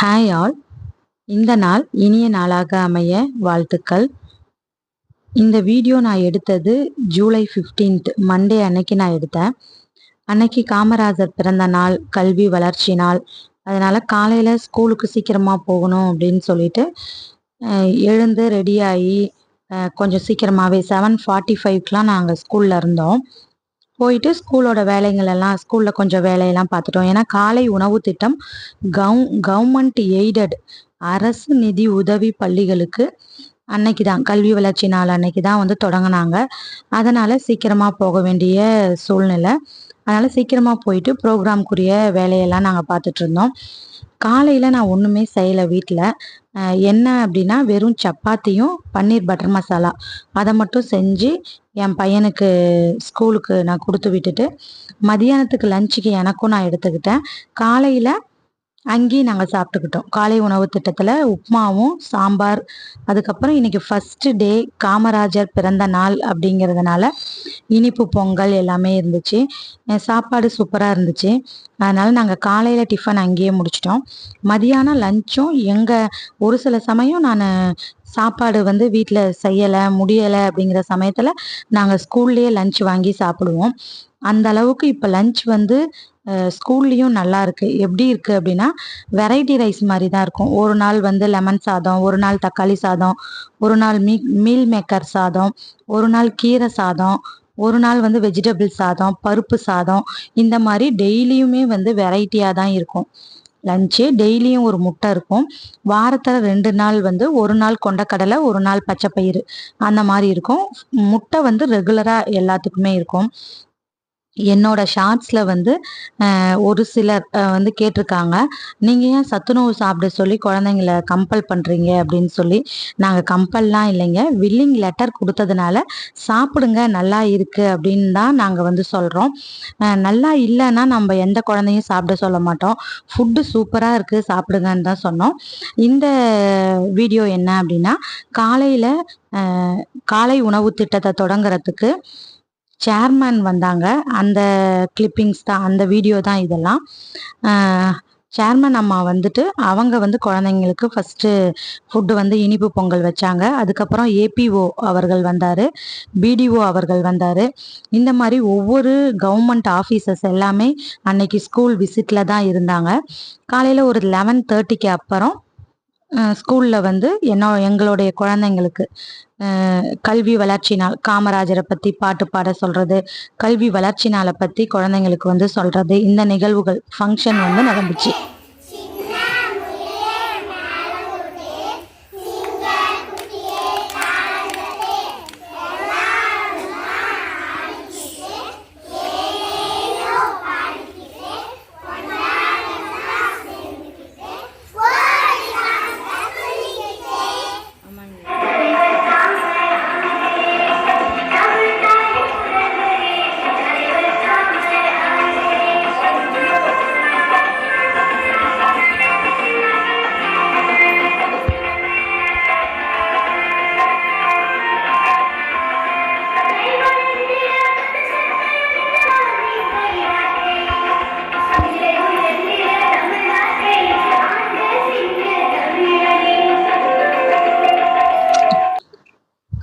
Hi all இந்த நாள் இனிய நாளாக அமைய வாழ்த்துக்கள். இந்த வீடியோ நான் எடுத்தது ஜூலை ஃபிஃப்டீன்த் மண்டே அன்னைக்கு நான் எடுத்தேன். அன்னைக்கு காமராஜர் பிறந்த நாள் கல்வி வளர்ச்சி நாள். அதனால் காலையில் ஸ்கூலுக்கு சீக்கிரமாக போகணும் அப்படின்னு சொல்லிட்டு எழுந்து ரெடியாகி கொஞ்சம் சீக்கிரமாகவே செவன் ஃபார்ட்டி ஃபைவ்க்கெலாம் நாங்கள் ஸ்கூலில் இருந்தோம். போயிட்டு ஸ்கூலோட வேலைகள் எல்லாம் ஸ்கூலில் கொஞ்சம் வேலையெல்லாம் பார்த்துட்டோம். ஏன்னா காலை உணவு திட்டம் கவு கவர்மெண்ட் எய்டட் அரசு நிதி உதவி பள்ளிகளுக்கு அன்னைக்கு தான். கல்வி வளர்ச்சி நாள் அன்னைக்கு தான் வந்து தொடங்கினாங்க. அதனால் சீக்கிரமாக போக வேண்டிய சூழ்நிலை. அதனால் சீக்கிரமாக போயிட்டு ப்ரோக்ராம்க்குரிய வேலையெல்லாம் நாங்கள் பார்த்துட்டு இருந்தோம். காலையில் நான் ஒன்றுமே செய்யலை வீட்டில் என்ன அப்படின்னா வெறும் சப்பாத்தியும் பன்னீர் பட்டர் மசாலா. அதை மட்டும் செஞ்சு என் பையனுக்கு ஸ்கூலுக்கு நான் கொடுத்து விட்டுட்டு மதியானத்துக்கு லஞ்சுக்கு எனக்கும் நான் எடுத்துக்கிட்டேன். காலையில் அங்கேயும் நாங்கள் சாப்பிட்டுக்கிட்டோம். காலை உணவு திட்டத்தில் உப்மாவும் சாம்பார் அதுக்கப்புறம் இன்னைக்கு ஃபஸ்ட்டு டே காமராஜர் பிறந்த நாள் அப்படிங்கிறதுனால இனிப்பு பொங்கல் எல்லாமே இருந்துச்சு. சாப்பாடு சூப்பராக இருந்துச்சு. அதனால் நாங்கள் காலையில் டிஃபன் அங்கேயே முடிச்சிட்டோம். மதியானம் லஞ்சும் எங்கள் ஒரு சில சமயம் நான் சாப்பாடு வந்து வீட்டில் செய்யலை முடியலை அப்படிங்கிற சமயத்தில் நாங்கள் ஸ்கூல்லேயே லஞ்ச் வாங்கி சாப்பிடுவோம். அந்த அளவுக்கு இப்போ லஞ்ச் வந்து ஸ்கூல்லையும் நல்லா இருக்கு. எப்படி இருக்கு அப்படின்னா வெரைட்டி ரைஸ் மாதிரி தான் இருக்கும். ஒரு நாள் வந்து லெமன் சாதம் ஒரு நாள் தக்காளி சாதம் ஒரு நாள் மீ மீல் மேக்கர் சாதம் ஒரு நாள் கீரை சாதம் ஒரு நாள் வந்து வெஜிடபிள் சாதம் பருப்பு சாதம் இந்த மாதிரி டெய்லியுமே வந்து வெரைட்டியாக தான் இருக்கும். லஞ்சு டெய்லியும் ஒரு முட்டை இருக்கும். வாரத்தில் ரெண்டு நாள் வந்து ஒரு நாள் கொண்டக்கடலை ஒரு நாள் பச்சை பயிறு. அந்த மாதிரி இருக்கும். முட்டை வந்து ரெகுலராக எல்லாத்துக்குமே இருக்கும். என்னோட ஷார்ட்ஸில் வந்து ஒரு சிலர் வந்து கேட்டிருக்காங்க. நீங்கள் ஏன் சத்துணவு சாப்பிட சொல்லி குழந்தைங்கள கம்பல் பண்ணுறீங்க அப்படின்னு சொல்லி நாங்கள் கம்பல்லாம் இல்லைங்க. வில்லிங் லெட்டர் கொடுத்ததுனால சாப்பிடுங்க நல்லா இருக்குது அப்படின்னு தான் நாங்கள் வந்து சொல்கிறோம் நல்லா இல்லைன்னா நம்ம எந்த குழந்தையும் சாப்பிட சொல்ல மாட்டோம். ஃபுட்டு சூப்பராக இருக்குது சாப்பிடுங்கன்னு தான் சொன்னோம். இந்த வீடியோ என்ன அப்படின்னா காலையில் காலை உணவு திட்டத்தை தொடங்குறதுக்கு சேர்மேன் வந்தாங்க. அந்த கிளிப்பிங்ஸ் தான் அந்த வீடியோ தான் இதெல்லாம். சேர்மன் அம்மா வந்துட்டு அவங்க வந்து குழந்தைங்களுக்கு ஃபஸ்ட்டு ஃபுட்டு வந்து இனிப்பு பொங்கல் வச்சாங்க. அதுக்கப்புறம் ஏபிஓ அவர்கள் வந்தார். பிடிஓ அவர்கள் வந்தார். இந்த மாதிரி ஒவ்வொரு கவர்மெண்ட் ஆஃபீஸர்ஸ் எல்லாமே அன்னைக்கு ஸ்கூல் விசிட்டில் தான் இருந்தாங்க. காலையில் ஒரு லெவன் தேர்ட்டிக்கு அப்புறம் ஸ்கூலில் வந்து என்ன எங்களுடைய குழந்தைங்களுக்கு கல்வி வளர்ச்சி நாள் காமராஜரை பற்றி பாட்டு பாட சொல்கிறது கல்வி வளர்ச்சி நாளை பற்றி குழந்தைங்களுக்கு வந்து சொல்கிறது இந்த நிகழ்வுகள் ஃபங்க்ஷன் வந்து நடந்துச்சு.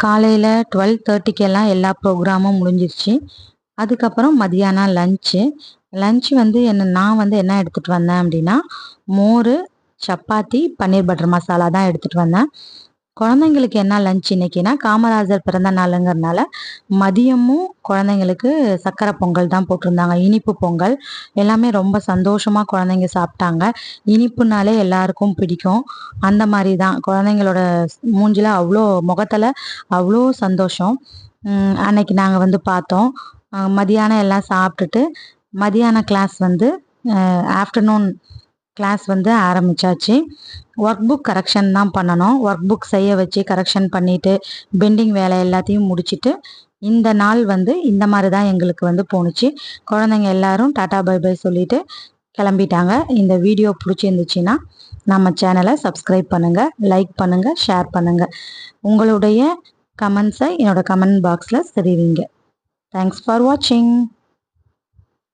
காலையில் டுவெல் தேர்ட்டிக்கெல்லாம் எல்லா ப்ரோக்ராமும் முடிஞ்சிருச்சு. அதுக்கப்புறம் மதியானம் லஞ்சு லஞ்சு வந்து என்ன நான் வந்து என்ன எடுத்துகிட்டு வந்தேன் அப்படின்னா மோர் சப்பாத்தி பன்னீர் பட்டர் மசாலா தான் எடுத்துகிட்டு வந்தேன். குழந்தைங்களுக்கு என்ன லஞ்ச் இன்னைக்குன்னா காமராஜர் பிறந்த நாளுங்கிறதுனால மதியமும் குழந்தைங்களுக்கு சக்கரை பொங்கல் தான் போட்டிருந்தாங்க. இனிப்பு பொங்கல். எல்லாமே ரொம்ப சந்தோஷமாக குழந்தைங்க சாப்பிட்டாங்க. இனிப்புனாலே எல்லாருக்கும் பிடிக்கும். அந்த மாதிரி தான் குழந்தைங்களோட மூஞ்சில் அவ்வளோ முகத்தில் அவ்வளோ சந்தோஷம். அன்னைக்கு நாங்கள் வந்து பார்த்தோம். மதியானம் எல்லாம் சாப்பிட்டுட்டு மதியான கிளாஸ் வந்து ஆஃப்டர்நூன் கிளாஸ் வந்து ஆரம்பிச்சாச்சு. ஒர்க் புக் கரெக்ஷன் தான் பண்ணணும். ஒர்க் புக் செய்ய வச்சு கரெக்ஷன் பண்ணிவிட்டு பெண்டிங் வேலை எல்லாத்தையும் முடிச்சுட்டு இந்த நாள் வந்து இந்த மாதிரி தான் எங்களுக்கு வந்து போணுச்சு. குழந்தைங்க எல்லாரும் டாட்டா பை பை சொல்லிட்டு கிளம்பிட்டாங்க. இந்த வீடியோ பிடிச்சிருந்துச்சின்னா நம்ம சேனலை சப்ஸ்கிரைப் பண்ணுங்கள் லைக் பண்ணுங்கள் ஷேர் பண்ணுங்கள் உங்களுடைய கமெண்ட்ஸை என்னோடய கமெண்ட் பாக்ஸில் தெரிவிங்க. தேங்க்ஸ் ஃபார் வாட்சிங்